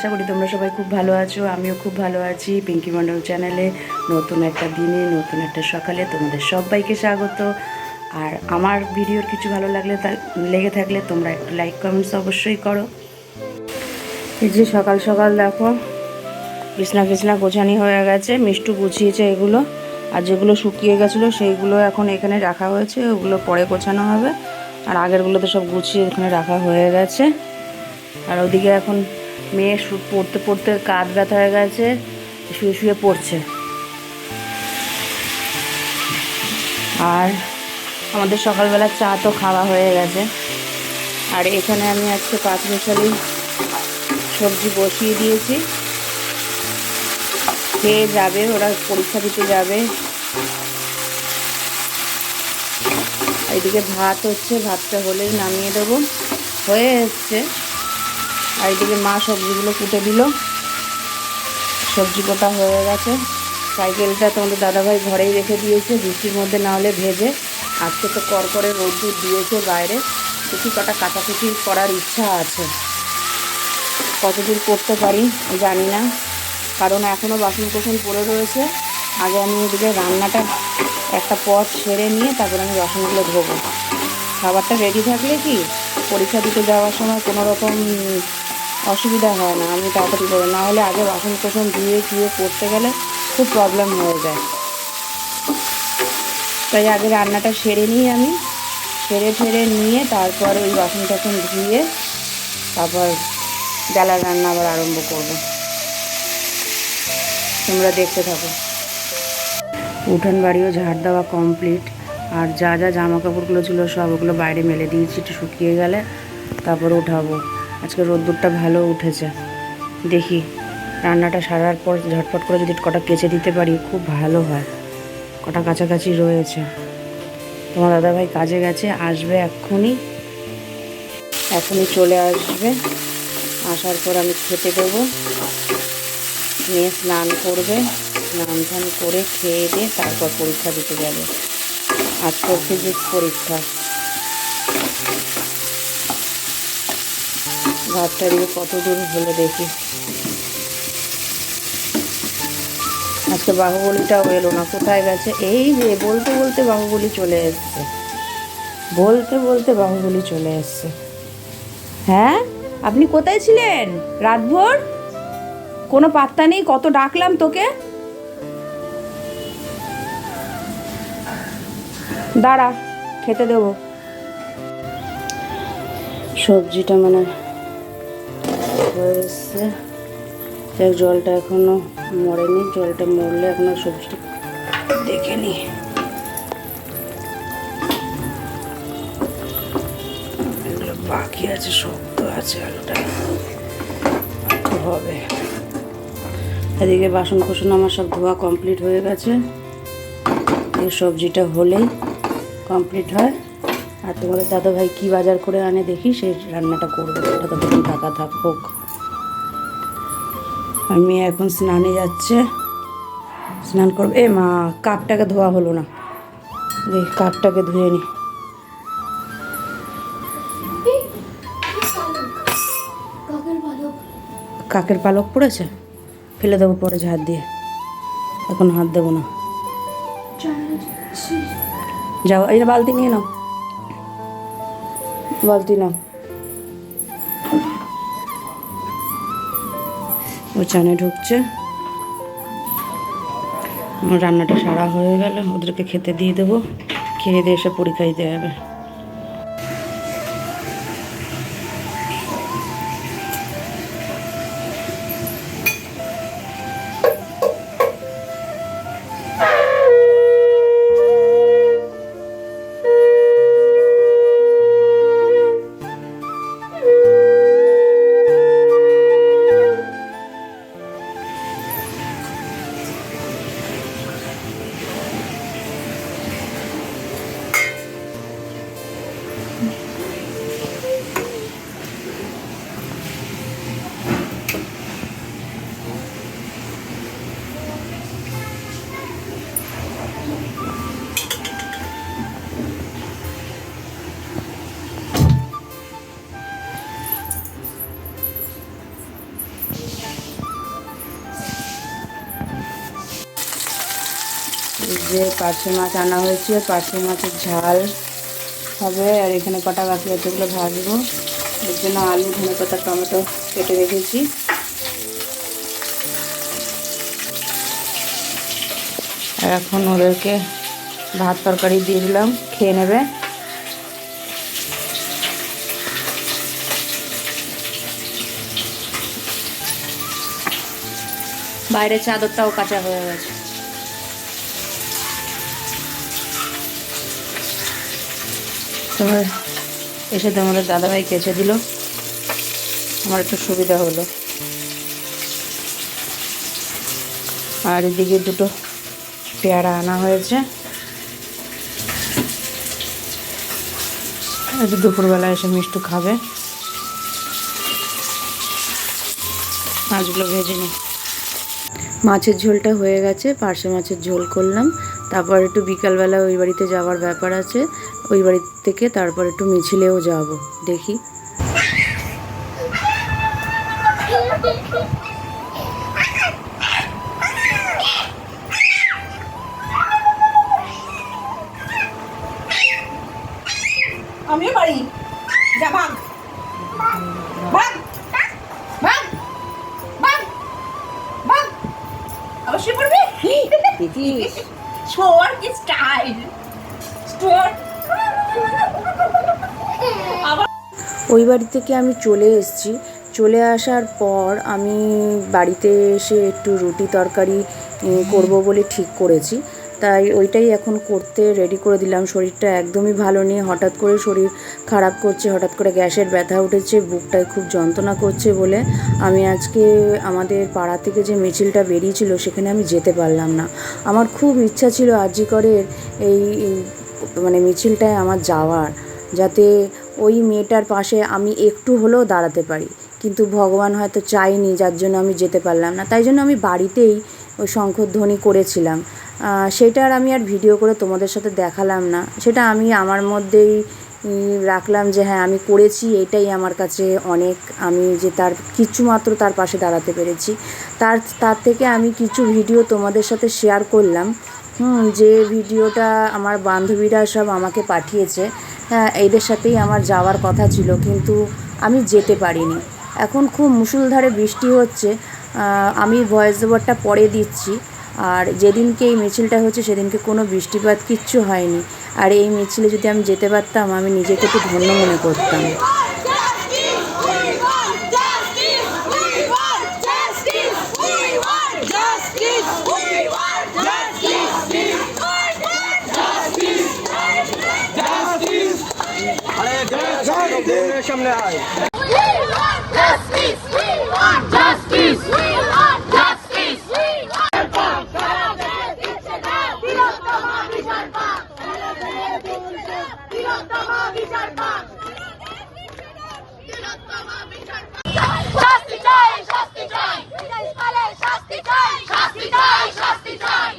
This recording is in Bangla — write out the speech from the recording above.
আশা করি তোমরা সবাই খুব ভালো আছো, আমিও খুব ভালো আছি। পিঙ্কি মণ্ডল চ্যানেলে নতুন একটা দিনে, নতুন একটা সকালে তোমাদের সবাইকে স্বাগত। আর আমার ভিডিওর কিছু ভালো লাগলে লেগে থাকলে তোমরা একটু লাইক কমেন্টস অবশ্যই করো। এই যে সকাল সকাল দেখো, বিছনা ফিছনা গোছানি হয়ে গেছে, মিষ্টু গুছিয়েছে এগুলো। আর যেগুলো শুকিয়ে গেছিল সেইগুলো এখন এখানে রাখা হয়েছে, ওগুলো পরে গোছানো হবে। আর আগেরগুলো তো সব গুছিয়ে এখানে রাখা হয়ে গেছে। আর ওদিকে এখন মেয়ে পড়তে পড়তে কাঁধ ব্যথা হয়ে গেছে, শুয়ে শুয়ে পড়ছে। আর আমাদের সকালবেলা চা তো খাওয়া হয়ে গেছে। আর এখানে আমি আজকে পাঁচ মিশালি সবজি বসিয়ে দিয়েছি। খেয়ে যাবে, ওরা পরীক্ষা দিতে যাবে। এদিকে ভাত হচ্ছে, ভাতটা হলেই নামিয়ে দেবো। হয়ে এসছে। আর এইদিকে মা সবজিগুলো কুটে দিল। সবজি কোটা হয়ে গেছে। সাইকেলটা তোমাদের দাদাভাই ঘরেই রেখে দিয়েছে, বৃষ্টির মধ্যে না হলে ভেজে। আজকে তো করকরে রোদ্দুর দিয়েছে বাইরে। কিছু কটা কাটাকুটি করার ইচ্ছা আছে। কতদূর করতে পারি জানি না। কারণ এখনও বাসন কোসন পড়ে রয়েছে। আগে আমি এদিকে রান্নাটা একটা পথ সেরে নিয়ে তারপর আমি বাসনগুলো ধোবো। খাবারটা রেডি থাকলে কি পরীক্ষা দিতে যাওয়ার সময় কোনো রকম অসুবিধা হয় না, আমি তাড়াতাড়ি করে। না হলে আগে বাসন কোসন ধুয়ে ধুয়ে করতে গেলে খুব প্রবলেম হয়ে যায়। তাই আগে রান্নাটা সেরে নিই আমি। সেরে ঠেরে নিয়ে তারপর ওই বাসন টাসন ধুয়ে তারপর ডালার রান্না আবার আরম্ভ করব। তোমরা দেখতে থাকো। উঠান বাড়িও ঝাড় দেওয়া কমপ্লিট আর যা যা জামা কাপড়গুলো ছিল সব ওগুলো বাইরে মেলে দিয়েছি, একটু শুকিয়ে গেলে তারপর উঠাবো। আজকে রোদ্দুরটা ভালো উঠেছে। দেখি, রান্নাটা সারার পর ঝটপট করে যদি কটা কেচে দিতে পারি, খুব ভালো হয়। কটা কাছাকাছি রয়েছে। তোমার দাদাভাই কাজে গেছে, আসবে এক্ষুনি। এখনই চলে আসবে। আসার পর আমি খেতে দেবো। মেয়ে স্নান করবে, স্নান টান করে খেয়ে দিয়ে তারপর পরীক্ষা দিতে যাবে। আজকের ফিজিক্স পরীক্ষা। ভাতটা দিয়ে কত দূর হলো দেখি। আজকে বাহুবলিটাও এলো না, কোথায় গেছে? এই যে, বলতে বলতে বাহুবলি চলে এসছে। বলতে বলতে বাহুবলি চলে এসছে। হ্যাঁ? আপনি কোথায় ছিলেন? রাতভর? কোনো পাত্তা নেই? কত ডাকলাম তোকে? দাঁড়া, খেতে দেবো। সবজিটা মানে হয়ে এসছে দেখ জলটা এখনও মরেনি। জলটা মরলে আপনার সবজিটা দেখে নি এগুলো বাকি আছে শক্ত আছে আলুটা। হবে। এদিকে বাসন কোসন আমার সব ধোয়া কমপ্লিট হয়ে গেছে। এই সবজিটা হলেই কমপ্লিট হয়। আর তোমাদের দাদা ভাই কী বাজার করে আনে দেখি সেই রান্নাটা করব। ওটা ততক্ষণ টাকা থাক, হোক। আর মেয়ে এখন স্নানে যাচ্ছে। স্নান করবে। এ মা, কাপটাকে ধোয়া হলো না। দেখ কাপটাকে ধুয়ে নি। কাকের পালক পড়েছে? ফেলে দেবো পরে ঝাড় দিয়ে। এখন হাত দেবো না। যাও, এই বালতি নিয়ে নাও। বালতি নাও। ও চানে ঢুকছে রান্নাটা সারা হয়ে গেলে। ওদেরকে খেতে দিয়ে দেবো। খেয়ে দিয়ে এসে পরীক্ষা দিতে হবে। যে পার্শে মাছ আনা হয়েছে, পার্শে মাছের ঝাল হবে। আর এখানে কটা বাকি ওগুলো ভাজবো। এর জন্য আলু, ধনে পাতা, টমেটো কেটে রেখেছি। আর এখন ওদেরকে ভাত তরকারি দিয়ে দিলাম, খেয়ে নেবে। বাইরের চাদরটাও কাঁচা হয়ে গেছে। তোমার এসে তোমাদের দাদাভাই কেচে দিল। আমার একটু সুবিধা হলো। আর এদিকে দুটো পেয়ারা আনা হয়েছে। একটু দুপুরবেলা এসে মিষ্টু খাবে। মাছগুলো ভেজে নিই। মাছের ঝোলটা হয়ে গেছে, পার্শে মাছের ঝোল করলাম। তারপর একটু বিকালবেলা ওই বাড়িতে যাওয়ার ব্যাপার আছে। ওই বাড়ি থেকে তারপর একটু মিছিলেও যাব দেখি। আমিও পারি যা ভাগ। ভাগ। ভাগ। ভাগ। ভাগ। অবশ্যই পড়বি? দেখিস কি স্টাইল স্টোর ওই বাড়ি থেকে আমি চলে এসেছি। চলে আসার পর আমি বাড়িতে এসে একটু রুটি তরকারি করব বলে ঠিক করেছি। তাই ওইটাই এখন করতে রেডি করে দিলাম। শরীরটা একদমই ভালো নেই। হঠাৎ করে শরীর খারাপ করছে, হঠাৎ করে গ্যাসের ব্যথা উঠেছে, বুকটায় খুব যন্ত্রণা করছে বলে আমি আজকে আমাদের পাড়া থেকে যে মিছিলটা বেরিয়েছিল, সেখানে আমি যেতে পারলাম না। আমার খুব ইচ্ছা ছিল আজিকরের এই মানে মিছিলটায় আমার যাওয়ার যাতে ওই মেয়েটার পাশে আমি একটু হলেও দাঁড়াতে পারি। কিন্তু ভগবান হয়তো চাইনি যার জন্য আমি যেতে পারলাম না। তাই জন্য আমি বাড়িতেই ওই শঙ্খধ্বনি করেছিলাম। আহ, সেটা আর আমি আর ভিডিও করে তোমাদের সাথে দেখালাম না। সেটা আমি আমার মধ্যেই রাখলাম যে হ্যাঁ আমি করেছি। এটাই আমার কাছে অনেক আমি যে তার কিচ্ছু মাত্র তার পাশে দাঁড়াতে পেরেছি। তার তার থেকে আমি কিছু ভিডিও তোমাদের সাথে শেয়ার করলাম। যে ভিডিওটা আমার বান্ধবীরা সব আমাকে পাঠিয়েছে হ্যাঁ এদের সাথেই আমার যাওয়ার কথা ছিল, কিন্তু আমি যেতে পারিনি। এখন খুব মুষলধারে বৃষ্টি হচ্ছে আমি ভয়েস ওভারটা পরে দিচ্ছি, আর যেদিনকে এই মিছিলটা হচ্ছে সেদিনকে কোনো বৃষ্টিপাত কিচ্ছু হয়নি। আর এই মিছিলে যদি আমি যেতে পারতাম, আমি নিজেকে একটু ধন্য মনে করতাম। সামনে আয়। শাস্তি চাই শাস্তি চাই শাস্তি চাই শাস্তি চাই শাস্তি চাই